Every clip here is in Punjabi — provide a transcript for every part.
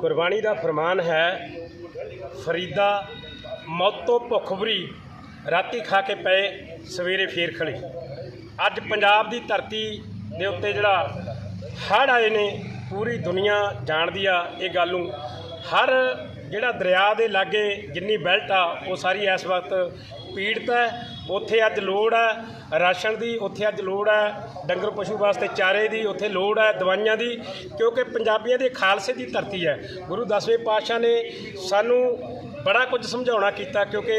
ਗੁਰਬਾਣੀ ਦਾ ਫਰਮਾਨ ਹੈ, ਫਰੀਦਾ ਮੌਤੋਂ ਭੁੱਖਵਰੀ ਰਾਤੀ ਖਾ ਕੇ ਪਏ, ਸਵੇਰੇ ਫੇਰ ਖੜੀ। ਅੱਜ ਪੰਜਾਬ ਦੀ ਧਰਤੀ ਦੇ ਉੱਤੇ ਜਿਹੜਾ ਹੜ੍ਹ ਆਏ ਨੇ, ਪੂਰੀ ਦੁਨੀਆ ਜਾਣਦੀ ਆ ਇਹ ਗੱਲ ਨੂੰ। ਹਰ ਜਿਹੜਾ ਦਰਿਆ ਦੇ ਲਾਗੇ ਜਿੰਨੀ ਬੈਲਟ ਆ, ਉਹ ਸਾਰੀ ਇਸ ਵਕਤ ਪੀੜਤ ਹੈ। ਉੱਥੇ ਅੱਜ ਲੋੜ ਹੈ ਰਾਸ਼ਨ ਦੀ, ਉੱਥੇ ਅੱਜ ਲੋੜ ਹੈ ਡੰਗਰ ਪਸ਼ੂ ਵਾਸਤੇ ਚਾਰੇ ਦੀ, ਉੱਥੇ ਲੋੜ ਹੈ ਦਵਾਈਆਂ ਦੀ, ਕਿਉਂਕਿ ਪੰਜਾਬੀਆਂ ਦੇ ਖਾਲਸੇ ਦੀ ਧਰਤੀ ਹੈ। ਗੁਰੂ ਦਸਵੇਂ ਪਾਤਸ਼ਾਹ ਨੇ ਸਾਨੂੰ ਬੜਾ ਕੁਝ ਸਮਝਾਉਣਾ ਕੀਤਾ, ਕਿਉਂਕਿ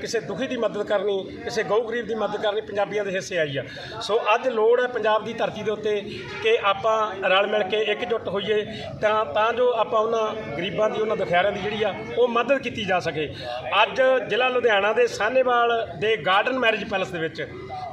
ਕਿਸੇ ਦੁਖੀ ਦੀ ਮਦਦ ਕਰਨੀ, ਕਿਸੇ ਗਊ ਗਰੀਬ ਦੀ ਮਦਦ ਕਰਨੀ ਪੰਜਾਬੀਆਂ ਦੇ ਹਿੱਸੇ ਆਈ ਆ। ਸੋ ਅੱਜ ਲੋੜ ਹੈ ਪੰਜਾਬ ਦੀ ਧਰਤੀ ਦੇ ਉੱਤੇ ਕਿ ਆਪਾਂ ਰਲ ਮਿਲ ਕੇ ਇਕਜੁੱਟ ਹੋਈਏ, ਤਾਂ ਤਾਂ ਜੋ ਆਪਾਂ ਉਹਨਾਂ ਗਰੀਬਾਂ ਦੀ, ਉਹਨਾਂ ਦੁਖਿਆਰਿਆਂ ਦੀ ਜਿਹੜੀ ਆ, ਉਹ ਮਦਦ ਕੀਤੀ ਜਾ ਸਕੇ। ਅੱਜ ਜ਼ਿਲ੍ਹਾ ਲੁਧਿਆਣਾ ਦੇ ਸਾਹਨੇਵਾਲ ਦੇ ਗਾਰਡਨ ਮੈਰਿਜ ਪੈਲਸ ਦੇ ਵਿੱਚ,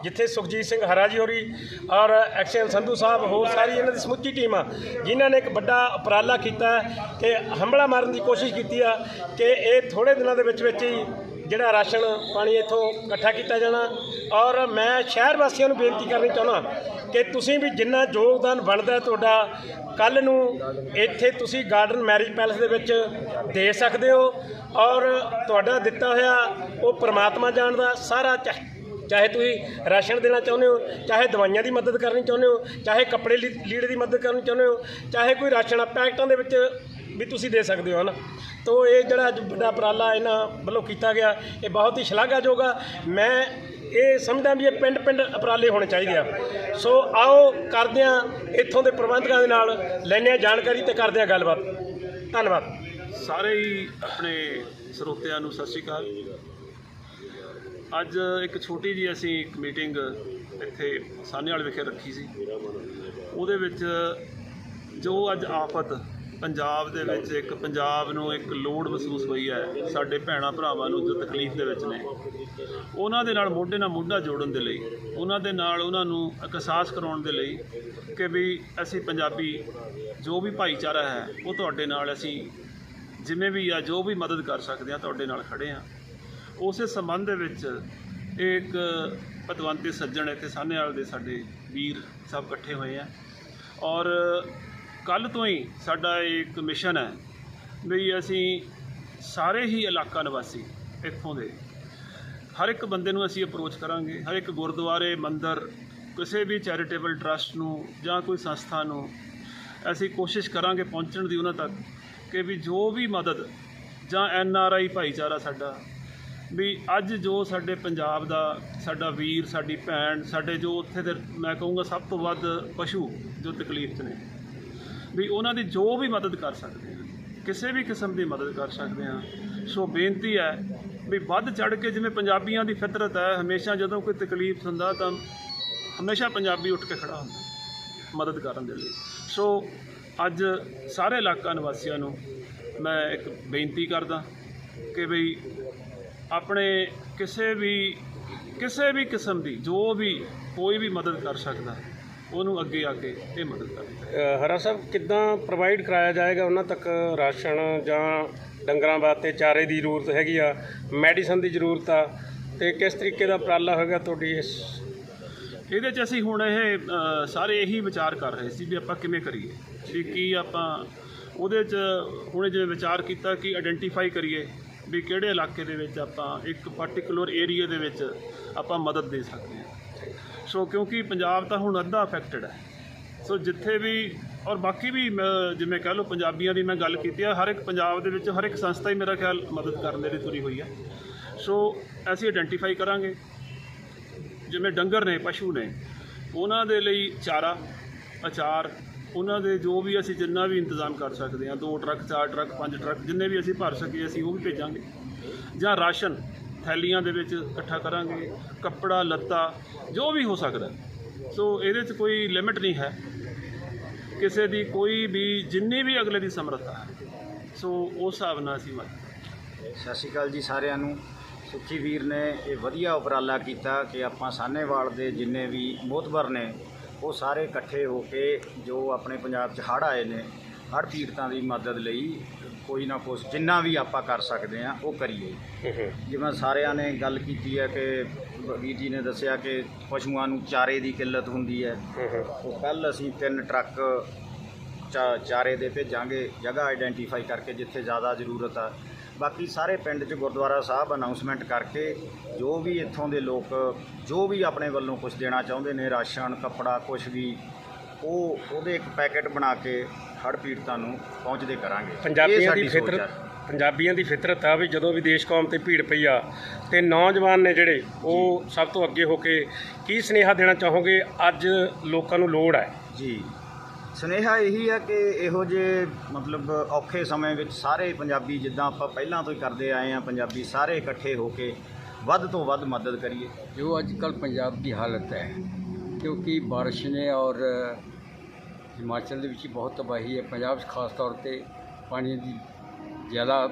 ਜਿੱਥੇ ਸੁਖਜੀਤ ਸਿੰਘ ਹਰਾ ਜੀ ਹੋਰੀ ਔਰ ਐਕਸ਼ਨ ਸੰਧੂ ਸਾਹਿਬ ਹੋਰ ਸਾਰੀ ਇਹਨਾਂ ਦੀ ਸਮੁੱਚੀ ਟੀਮ ਆ, ਜਿਨ੍ਹਾਂ ਨੇ ਇੱਕ ਵੱਡਾ ਉਪਰਾਲਾ ਕੀਤਾ ਹੈ ਕਿ ਹੰਬਲਾ ਮਾਰਨ ਦੀ ਕੋਸ਼ਿਸ਼ ਕੀਤੀ ਆ ਕਿ ਇਹ ਥੋੜੇ ਦਿਨਾਂ ਦੇ ਵਿੱਚ ਵਿੱਚ ਹੀ ਜਿਹੜਾ ਰਾਸ਼ਨ ਪਾਣੀ ਇੱਥੋਂ ਇਕੱਠਾ ਕੀਤਾ ਜਾਣਾ। ਔਰ ਮੈਂ ਸ਼ਹਿਰ ਵਾਸੀਆਂ ਨੂੰ ਬੇਨਤੀ ਕਰਨੀ ਚਾਹੁੰਦਾ ਕਿ ਤੁਸੀਂ ਵੀ ਜਿੰਨਾ ਯੋਗਦਾਨ ਬਣਦਾ ਤੁਹਾਡਾ ਕੱਲ ਨੂੰ ਇੱਥੇ ਤੁਸੀਂ ਗਾਰਡਨ ਮੈਰਿਜ ਪੈਲਸ ਦੇ ਵਿੱਚ ਦੇ ਸਕਦੇ ਹੋ। ਔਰ ਤੁਹਾਡਾ ਦਿੱਤਾ ਹੋਇਆ ਉਹ ਪ੍ਰਮਾਤਮਾ ਜਾਣਦਾ, ਸਾਰਾ ਚਾਹੇ ਚਾਹੇ ਤੁਸੀਂ ਰਾਸ਼ਨ ਦੇਣਾ ਚਾਹੁੰਦੇ ਹੋ, ਚਾਹੇ ਦਵਾਈਆਂ ਦੀ ਮਦਦ ਕਰਨੀ ਚਾਹੁੰਦੇ ਹੋ, ਚਾਹੇ ਕੱਪੜੇ ਲੀ- ਲੀੜੇ ਦੀ ਮਦਦ ਕਰਨੀ ਚਾਹੁੰਦੇ ਹੋ, ਚਾਹੇ ਕੋਈ ਰਾਸ਼ਨ ਪੈਕਟਾਂ ਦੇ ਵਿੱਚ ਵੀ ਤੁਸੀਂ ਦੇ ਸਕਦੇ ਹੋ ਹਨਾ। ਤੋ ਇਹ ਜਿਹੜਾ ਅੱਜ ਵੱਡਾ ਉਪਰਾਲਾ ਇਹਨਾਂ ਵੱਲੋਂ ਕੀਤਾ ਗਿਆ, ਇਹ ਬਹੁਤ ਹੀ ਸ਼ਲਾਘਾਯੋਗ ਆ। ਮੈਂ ਇਹ ਸਮਝਦਾ ਵੀ ਇਹ ਪਿੰਡ ਪਿੰਡ ਉਪਰਾਲੇ ਹੋਣੇ ਚਾਹੀਦੇ ਆ। ਸੋ ਆਓ ਕਰਦੇ ਆ ਇੱਥੋਂ ਦੇ ਪ੍ਰਬੰਧਕਾਂ ਦੇ ਨਾਲ, ਲੈਂਦੇ ਹਾਂ ਜਾਣਕਾਰੀ ਤੇ ਕਰਦੇ ਆ ਗੱਲਬਾਤ। ਧੰਨਵਾਦ। ਸਾਰੇ ਹੀ ਆਪਣੇ ਸਰੋਤਿਆਂ ਨੂੰ ਸਤਿ ਸ਼੍ਰੀ ਅਕਾਲ। ਅੱਜ ਇੱਕ ਛੋਟੀ ਜੀ ਅਸੀਂ ਇੱਕ ਮੀਟਿੰਗ ਇੱਥੇ ਸਾਹਨੇਵਾਲ ਵਿਖੇ ਰੱਖੀ ਸੀ। ਉਹਦੇ ਵਿੱਚ ਜੋ ਅੱਜ ਆਫਤ ਪੰਜਾਬ ਦੇ ਵਿੱਚ ਇੱਕ ਪੰਜਾਬ ਨੂੰ ਇੱਕ ਲੋੜ ਮਹਿਸੂਸ ਹੋਈ ਹੈ। ਸਾਡੇ ਭੈਣਾ ਭਰਾਵਾਂ ਨੂੰ ਜੋ ਤਕਲੀਫ ਦੇ ਵਿੱਚ ਨੇ। ਉਹਨਾਂ ਦੇ ਨਾਲ ਮੋਢੇ ਨਾਲ ਮੋਢਾ ਜੋੜਨ ਦੇ ਲਈ, ਉਹਨਾਂ ਦੇ ਨਾਲ ਉਹਨਾਂ ਨੂੰ ਅਹਿਸਾਸ ਕਰਾਉਣ ਦੇ ਲਈ ਕਿ ਵੀ ਅਸੀਂ ਪੰਜਾਬੀ ਜੋ ਵੀ ਭਾਈਚਾਰਾ ਹੈ, ਉਹ ਤੁਹਾਡੇ ਨਾਲ ਅਸੀਂ ਜਿਵੇਂ ਵੀ ਆ, ਜੋ ਵੀ ਮਦਦ ਕਰ ਸਕਦੇ ਆ, ਤੁਹਾਡੇ ਨਾਲ ਖੜੇ ਆ। ਉਸੇ ਸੰਬੰਧ ਦੇ ਵਿੱਚ ਇਹ ਇੱਕ ਪਤਵੰਤੇ ਸੱਜਣ ਇੱਥੇ ਸਾਹਨੇਵਾਲ ਦੇ ਸਾਡੇ ਵੀਰ ਸਭ ਇਕੱਠੇ ਹੋਏ ਆ। ਔਰ ਕੱਲ ਤੋਂ ਹੀ ਸਾਡਾ ਇਹ ਇੱਕ ਮਿਸ਼ਨ ਹੈ ਵੀ ਅਸੀਂ ਸਾਰੇ ਹੀ ਇਲਾਕਾ ਨਿਵਾਸੀ ਇੱਥੋਂ ਦੇ। ਹਰ ਇੱਕ ਬੰਦੇ ਨੂੰ ਅਸੀਂ ਅਪਰੋਚ ਕਰਾਂਗੇ, ਹਰ ਇੱਕ ਗੁਰਦੁਆਰੇ, ਮੰਦਿਰ, ਕਿਸੇ ਵੀ ਚੈਰੀਟੇਬਲ ਟਰਸਟ ਨੂੰ ਜਾਂ ਕੋਈ ਸੰਸਥਾ ਨੂੰ ਅਸੀਂ ਕੋਸ਼ਿਸ਼ ਕਰਾਂਗੇ ਪਹੁੰਚਣ ਦੀ ਉਹਨਾਂ ਤੱਕ ਕਿ ਵੀ ਜੋ ਵੀ ਮਦਦ ਜਾਂ ਐਨ ਆਰ ਆਈ ਭਾਈਚਾਰਾ ਸਾਡਾ ਵੀ ਅੱਜ ਜੋ ਸਾਡੇ ਪੰਜਾਬ ਦਾ ਸਾਡਾ ਵੀਰ, ਸਾਡੀ ਭੈਣ, ਸਾਡੇ ਜੋ ਉੱਥੇ ਦੇ ਮੈਂ ਕਹੂੰਗਾ ਸਭ ਤੋਂ ਵੱਧ ਪਸ਼ੂ ਜੋ ਤਕਲੀਫ 'ਚ ਨੇ। ਵੀ ਉਹਨਾਂ ਦੀ ਜੋ ਵੀ ਮਦਦ ਕਰ ਸਕਦੇ ਹਾਂ, ਕਿਸੇ ਵੀ ਕਿਸਮ ਦੀ ਮਦਦ ਕਰ ਸਕਦੇ ਹਾਂ। ਸੋ ਬੇਨਤੀ ਹੈ ਵੀ ਵੱਧ ਚੜ ਕੇ ਜਿਵੇਂ ਪੰਜਾਬੀਆਂ ਦੀ ਫਿਤਰਤ ਹੈ, ਹਮੇਸ਼ਾ ਜਦੋਂ ਕੋਈ ਤਕਲੀਫ ਹੁੰਦਾ ਤਾਂ ਹਮੇਸ਼ਾ ਪੰਜਾਬੀ ਉੱਠ ਕੇ ਖੜਾ ਹੁੰਦਾ ਮਦਦ ਕਰਨ ਦੇ ਲਈ। ਸੋ ਅੱਜ ਸਾਰੇ ਇਲਾਕਾ ਨਿਵਾਸੀਆਂ ਨੂੰ ਮੈਂ ਇੱਕ ਬੇਨਤੀ ਕਰਦਾ ਕਿ ਬਈ ਆਪਣੇ ਕਿਸੇ ਵੀ ਕਿਸੇ ਵੀ ਕਿਸਮ ਦੀ ਜੋ ਵੀ ਕੋਈ ਵੀ ਮਦਦ ਕਰ ਸਕਦਾ ਉਹਨੂੰ ਅੱਗੇ ਆ ਕੇ ਇਹ ਮਦਦ ਕਰਨੀ ਅ, ਹਰਾ ਸਾਹਿਬ ਕਿੱਦਾਂ ਪ੍ਰੋਵਾਈਡ ਕਰਾਇਆ ਜਾਏਗਾ ਉਹਨਾਂ ਤੱਕ ਰਾਸ਼ਨ ਜਾਂ ਡੰਗਰਾਂ ਵਾਸਤੇ ਚਾਰੇ ਦੀ ਜ਼ਰੂਰਤ ਹੈਗੀ ਆ ਮੈਡੀਸਨ ਦੀ ਜ਼ਰੂਰਤ ਆ ਤੇ ਕਿਸ ਤਰੀਕੇ ਦਾ ਉਪਰਾਲਾ ਹੋਏਗਾ ਤੁਹਾਡੀ ਇਸ? ਇਹਦੇ 'ਚ ਅਸੀਂ ਹੁਣ ਇਹ ਅ, ਸਾਰੇ ਇਹੀ ਵਿਚਾਰ ਕਰ ਰਹੇ ਸੀ ਵੀ ਆਪਾਂ ਕਿਵੇਂ ਕਰੀਏ ਵੀ ਕੀ ਆਪਾਂ ਉਹਦੇ 'ਚ ਹੁਣ ਜਿਵੇਂ ਵਿਚਾਰ ਕੀਤਾ ਕਿ ਆਇਡੈਂਟੀਫਾਈ ਕਰੀਏ ਵੀ ਕਿਹੜੇ ਇਲਾਕੇ ਦੇ ਵਿੱਚ ਆਪਾਂ ਇੱਕ ਪਾਰਟਿਕੂਲਰ ਏਰੀਆ ਦੇ ਵਿੱਚ ਆਪਾਂ ਮਦਦ ਦੇ ਸਕਦੇ ਹਾਂ। ਸੋ ਕਿਉਂਕਿ ਪੰਜਾਬ ਤਾਂ ਹੁਣ ਅੱਧਾ ਅਫੈਕਟਡ ਹੈ। ਸੋ ਜਿੱਥੇ ਵੀ ਔਰ ਬਾਕੀ ਵੀ ਮੈਂ- ਜਿਵੇਂ ਕਹਿ ਲਓ ਪੰਜਾਬੀਆਂ ਦੀ ਮੈਂ ਗੱਲ ਕੀਤੀ ਹੈ ਹਰ ਇੱਕ ਪੰਜਾਬ ਦੇ ਵਿੱਚ ਹਰ ਇੱਕ ਸੰਸਥਾ ਹੀ ਮੇਰਾ ਖਿਆਲ ਮਦਦ ਕਰਨ ਦੇ ਲਈ ਤੁਰੀ ਹੋਈ ਹੈ ਸੋ ਅਸੀਂ ਆਇਡੈਂਟੀਫਾਈ ਕਰਾਂਗੇ। ਜਿਵੇਂ ਡੰਗਰ ਨੇ, ਪਸ਼ੂ ਨੇ, ਉਹਨਾਂ ਦੇ ਲਈ ਚਾਰਾ, ਅਚਾਰ, ਉਹਨਾਂ ਦੇ ਜੋ ਵੀ ਅਸੀਂ ਜਿੰਨਾ ਵੀ ਇੰਤਜ਼ਾਮ ਕਰ ਸਕਦੇ ਹਾਂ ਦੋ ਟਰੱਕ, ਚਾਰ ਟਰੱਕ, ਪੰਜ ਟਰੱਕ, ਜਿੰਨੇ ਵੀ ਅਸੀਂ ਭਰ ਸਕੀਏ, ਅਸੀਂ ਉਹ ਵੀ ਭੇਜਾਂਗੇ। ਜਾਂ ਰਾਸ਼ਨ ਥੈਲੀਆਂ ਦੇ ਵਿੱਚ ਇਕੱਠਾ ਕਰਾਂਗੇ, ਕੱਪੜਾ, ਲੱਤਾ, ਜੋ ਵੀ ਹੋ ਸਕਦਾ। ਸੋ ਇਹਦੇ 'ਚ ਕੋਈ ਲਿਮਿਟ ਨਹੀਂ ਹੈ। ਕਿਸੇ ਦੀ ਕੋਈ ਵੀ, ਜਿੰਨੀ ਵੀ ਅਗਲੇ ਦੀ ਸਮਰੱਥਾ ਹੈ। ਸੋ ਉਸ ਹਿਸਾਬ ਨਾਲ ਅਸੀਂ ਮਦਦ ਸਤਿ ਸ਼੍ਰੀ ਅਕਾਲ ਜੀ ਸਾਰਿਆਂ ਨੂੰ। ਸੁੱਖੀ ਵੀਰ ਨੇ ਇਹ ਵਧੀਆ ਉਪਰਾਲਾ ਕੀਤਾ ਕਿ ਆਪਾਂ ਸਾਨੇਵਾਲ ਦੇ ਜਿੰਨੇ ਵੀ ਮੋਤਬਰ ਨੇ, ਉਹ ਸਾਰੇ ਇਕੱਠੇ ਹੋ ਕੇ ਜੋ ਆਪਣੇ ਪੰਜਾਬ 'ਚ ਹੜ੍ਹ ਆਏ ਨੇ, ਹੜ੍ਹ ਪੀੜਤਾਂ ਦੀ ਮਦਦ ਲਈ ਕੋਈ ਨਾ ਕੁਛ ਜਿੰਨਾ ਵੀ ਆਪਾਂ ਕਰ ਸਕਦੇ ਹਾਂ ਉਹ ਕਰੀਏ। ਜਿਵੇਂ ਸਾਰਿਆਂ ਨੇ ਗੱਲ ਕੀਤੀ ਹੈ ਕਿ ਵੀਰ ਜੀ ਨੇ ਦੱਸਿਆ ਕਿ ਪਸ਼ੂਆਂ ਨੂੰ ਚਾਰੇ ਦੀ ਕਿੱਲਤ ਹੁੰਦੀ ਹੈ। ਉਹ ਕੱਲ ਅਸੀਂ ਤਿੰਨ ਟਰੱਕ ਚਾਰੇ ਦੇ ਭੇਜਾਂਗੇ ਜਗ੍ਹਾ ਆਈਡੈਂਟੀਫਾਈ ਕਰਕੇ ਜਿੱਥੇ ਜ਼ਿਆਦਾ ਜ਼ਰੂਰਤ ਆ। ਬਾਕੀ ਸਾਰੇ ਪਿੰਡ 'ਚ ਗੁਰਦੁਆਰਾ ਸਾਹਿਬ ਅਨਾਉਂਸਮੈਂਟ ਕਰਕੇ ਜੋ ਵੀ ਇੱਥੋਂ ਦੇ ਲੋਕ ਜੋ ਵੀ ਆਪਣੇ ਵੱਲੋਂ ਕੁਝ ਦੇਣਾ ਚਾਹੁੰਦੇ ਨੇ ਰਾਸ਼ਨ ਕੱਪੜਾ ਕੁਝ ਵੀ ਉਹ ਉਹਦੇ ਇੱਕ ਪੈਕੇਟ ਬਣਾ ਕੇ ਹੜ ਪੀੜਤਾਂ ਨੂੰ ਪਹੁੰਚਦੇ ਕਰਾਂਗੇ। ਪੰਜਾਬੀਆਂ ਦੀ ਫਿਤਰਤ ਪੰਜਾਬੀਆਂ ਦੀ ਫਿਤਰਤ ਆ ਵੀ ਜਦੋਂ ਵੀ ਦੇਸ਼ ਕੌਮ ਤੇ ਭੀੜ ਪਈ ਆ ਤੇ ਨੌਜਵਾਨ ਨੇ ਜਿਹੜੇ ਉਹ ਸਭ ਤੋਂ ਅੱਗੇ ਹੋ ਕੇ ਕੀ ਸਨੇਹਾ ਦੇਣਾ ਚਾਹੋਗੇ? ਅੱਜ ਲੋਕਾਂ ਨੂੰ ਲੋੜ ਹੈ। ਜੀ। ਸਨੇਹਾ ਇਹੀ ਆ ਕਿ ਇਹੋ ਜੇ ਮਤਲਬ ਔਖੇ ਸਮੇਂ ਵਿੱਚ ਸਾਰੇ ਪੰਜਾਬੀ ਜਿੱਦਾਂ ਆਪਾਂ ਪਹਿਲਾਂ ਤੋਂ ਹੀ ਕਰਦੇ ਆਏ ਆ ਪੰਜਾਬੀ ਸਾਰੇ ਇਕੱਠੇ ਹੋ ਕੇ ਵੱਧ ਤੋਂ ਵੱਧ ਮਦਦ ਕਰੀਏ। ਜੋ ਅੱਜ ਕੱਲ ਪੰਜਾਬ ਦੀ ਹਾਲਤ ਹੈ ਕਿਉਂਕਿ ਬਾਰਿਸ਼ ਨੇ ਔਰ ਹਿਮਾਚਲ ਦੇ ਵਿੱਚ ਬਹੁਤ ਤਬਾਹੀ ਹੈ। ਪੰਜਾਬ 'ਚ ਖਾਸ ਤੌਰ ਤੇ ਪਾਣੀ ਦੀ ਜ਼ਿਆਦਾ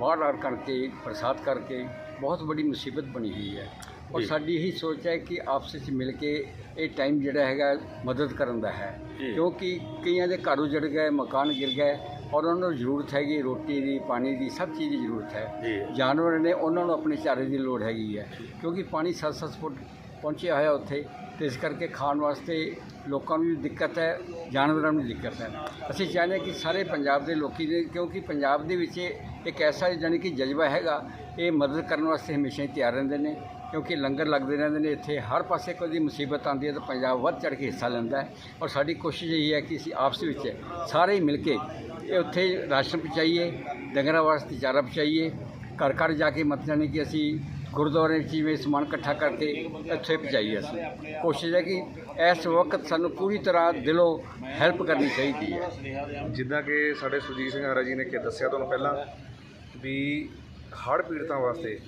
ਬਾੜ ਆੜ ਕਰਕੇ ਬਰਸਾਤ ਕਰਕੇ ਬਹੁਤ ਵੱਡੀ ਮੁਸੀਬਤ ਬਣੀ ਹੋਈ ਹੈ। ਔਰ। ਸਾਡੀ ਇਹੀ ਸੋਚ ਹੈ ਕਿ ਆਪਸ ਵਿੱਚ ਮਿਲ ਕੇ ਇਹ ਟਾਈਮ ਜਿਹੜਾ ਹੈਗਾ ਮਦਦ ਕਰਨ ਦਾ ਹੈ। ਕਿਉਂਕਿ ਕਈਆਂ ਦੇ ਘਰ ਉਜੜ ਗਏ ਮਕਾਨ ਗਿਰ ਗਏ ਔਰ ਉਹਨਾਂ ਨੂੰ ਜ਼ਰੂਰਤ ਹੈਗੀ ਰੋਟੀ ਦੀ ਪਾਣੀ ਦੀ ਸਭ ਚੀਜ਼ ਦੀ ਜ਼ਰੂਰਤ ਹੈ। ਜਾਨਵਰ ਨੇ ਉਹਨਾਂ ਨੂੰ ਆਪਣੇ ਚਾਰੇ ਦੀ ਲੋੜ ਹੈਗੀ ਹੈ। ਕਿਉਂਕਿ ਪਾਣੀ 7-7 ਫੁੱਟ ਪਹੁੰਚਿਆ ਹੋਇਆ ਉੱਥੇ ਤੇ ਇਸ ਕਰਕੇ ਖਾਣ ਵਾਸਤੇ ਲੋਕਾਂ ਨੂੰ ਵੀ ਦਿੱਕਤ ਹੈ, ਜਾਨਵਰਾਂ ਨੂੰ ਵੀ ਦਿੱਕਤ ਹੈ। ਅਸੀਂ ਚਾਹੁੰਦੇ ਹਾਂ ਕਿ ਸਾਰੇ ਪੰਜਾਬ ਦੇ ਲੋਕੀ ਨੇ ਕਿਉਂਕਿ ਪੰਜਾਬ ਦੇ ਵਿੱਚ ਇੱਕ ਐਸਾ ਜਾਣੀ ਕਿ ਜਜ਼ਬਾ ਹੈਗਾ, ਇਹ ਮਦਦ ਕਰਨ ਵਾਸਤੇ ਹਮੇਸ਼ਾ ਹੀ ਤਿਆਰ ਰਹਿੰਦੇ ਨੇ, ਕਿਉਂਕਿ ਲੰਗਰ ਲੱਗਦੇ ਰਹਿੰਦੇ ਨੇ ਇੱਥੇ, ਹਰ ਪਾਸੇ ਕੋਈ ਮੁਸੀਬਤ ਆਉਂਦੀ ਹੈ ਤਾਂ ਪੰਜਾਬ ਵੱਧ ਚੜ੍ਹ ਕੇ ਹਿੱਸਾ ਲੈਂਦਾ ਹੈ। ਔਰ ਸਾਡੀ ਕੋਸ਼ਿਸ਼ ਇਹ ਹੈ ਕਿ ਅਸੀਂ ਆਪਸ ਵਿੱਚ ਸਾਰੇ ਹੀ ਮਿਲ ਕੇ ਇਹ ਉੱਥੇ ਰਾਸ਼ਨ ਪਹੁੰਚਾਈਏ, ਡੰਗਰਾਂ ਵਾਸਤੇ ਚਾਰਾ ਪਹੁੰਚਾਈਏ ਘਰ ਘਰ ਜਾ ਕੇ ਮਤਲਬ ਜਾਣੀ ਕਿ ਅਸੀਂ ਗੁਰਦੁਆਰੇ ਵਿੱਚ ਜਿਵੇਂ ਸਮਾਨ ਇਕੱਠਾ ਕਰਕੇ ਇੱਥੇ ਪਹੁੰਚਾਈ ਅਸੀਂ। ਕੋਸ਼ਿਸ਼ ਹੈ ਕਿ ਇਸ ਵਕਤ ਸਾਨੂੰ ਪੂਰੀ ਤਰ੍ਹਾਂ ਦਿਲੋਂ ਹੈਲਪ ਕਰਨੀ ਚਾਹੀਦੀ ਹੈ। ਜਿੱਦਾਂ ਕਿ ਸਾਡੇ ਸੁਰਜੀਤ ਸਿੰਘ ਆਰਾ ਜੀ ਨੇ ਕਿ ਦੱਸਿਆ ਤੁਹਾਨੂੰ ਪਹਿਲਾਂ ਵੀ ਹੜ੍ਹ ਪੀੜਤਾਂ ਵਾਸਤੇ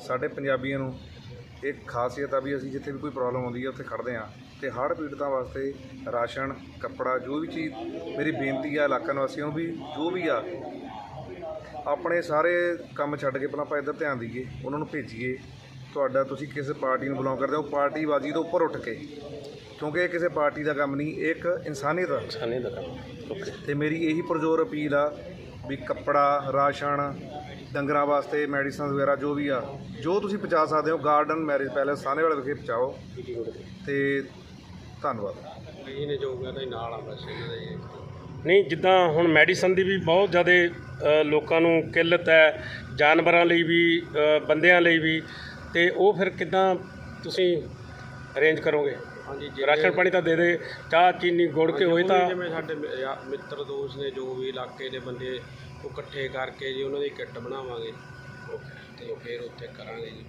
ਸਾਡੇ ਪੰਜਾਬੀਆਂ ਨੂੰ ਇੱਕ ਖਾਸੀਅਤ ਆ ਵੀ ਅਸੀਂ ਜਿੱਥੇ ਵੀ ਕੋਈ ਪ੍ਰੋਬਲਮ ਆਉਂਦੀ ਹੈ ਉੱਥੇ ਖੜਦੇ ਆ ਤੇ ਹੜ੍ਹ ਪੀੜਤਾਂ ਵਾਸਤੇ ਰਾਸ਼ਨ, ਕੱਪੜਾ, ਜੋ ਵੀ ਚੀਜ਼ ਮੇਰੀ ਬੇਨਤੀ ਆ ਇਲਾਕਾ ਨਿਵਾਸੀਆਂ ਨੂੰ ਵੀ, ਜੋ ਵੀ ਆ ਆਪਣੇ ਸਾਰੇ ਕੰਮ ਛੱਡ ਕੇ ਪਹਿਲਾਂ ਆਪਾਂ ਇੱਧਰ ਧਿਆਨ ਦਈਏ ਉਹਨਾਂ ਨੂੰ ਭੇਜੀਏ। ਤੁਹਾਡਾ ਤੁਸੀਂ ਕਿਸੇ ਪਾਰਟੀ ਨੂੰ ਬਿਲੋਂਗ ਕਰਦੇ ਹੋ ਪਾਰਟੀਬਾਜ਼ੀ ਤੋਂ ਉੱਪਰ ਉੱਠ ਕੇ। ਕਿਉਂਕਿ ਇਹ ਕਿਸੇ ਪਾਰਟੀ ਦਾ ਕੰਮ ਨਹੀਂ ਇਹ ਇੱਕ ਇਨਸਾਨੀਅਤ ਆ। ਸਾਨੇ ਦਾ ਕੰਮ ਓਕੇ। ਤੇ ਮੇਰੀ ਇਹੀ ਪੁਰਜ਼ੋਰ ਅਪੀਲ ਆ ਵੀ ਕੱਪੜਾ ਰਾਸ਼ਨ ਡੰਗਰਾਂ ਵਾਸਤੇ ਮੈਡੀਸਨਸ ਵਗੈਰਾ ਜੋ ਵੀ ਆ ਜੋ ਤੁਸੀਂ ਪਹੁੰਚਾ ਸਕਦੇ ਹੋ ਗਾਰਡਨ ਮੈਰਿਜ ਪੈਲੇਸ ਸਾਹਨੇ ਵਾਲੇ ਵਿਖੇ ਪਹੁੰਚਾਓ। ਤੇ ਧੰਨਵਾਦ। ਨਹੀਂ ਜਿੱਦਾਂ ਹੁਣ ਮੈਡੀਸਨ ਦੀ ਵੀ ਬਹੁਤ ਜ਼ਿਆਦਾ ਲੋਕਾਂ ਨੂੰ ਕਿੱਲਤ ਹੈ ਜਾਨਵਰਾਂ ਲਈ ਵੀ ਬੰਦਿਆਂ ਲਈ ਵੀ ਤੇ ਉਹ ਫਿਰ ਕਿੱਦਾਂ ਤੁਸੀਂ ਅਰੇਂਜ ਕਰੋਗੇ? ਹਾਂਜੀ ਰਾਸ਼ਨ ਪਾਣੀ ਤਾਂ ਦੇ ਦੇ ਚਾਹ ਚੀਨੀ ਗੁੜ ਕੇ ਹੋਏ ਤਾਂ ਜਿਵੇਂ ਸਾਡੇ ਮਿੱਤਰ ਦੋਸਤ ਨੇ ਜੋ ਵੀ ਇਲਾਕੇ ਦੇ ਬੰਦੇ ਉਹ ਇਕੱਠੇ ਕਰਕੇ ਜੀ ਉਹਨਾਂ ਦੀ ਕਿੱਟ ਬਣਾਵਾਂਗੇ ਤੇ ਫਿਰ ਉੱਥੇ ਕਰਾਂਗੇ ਜੀ।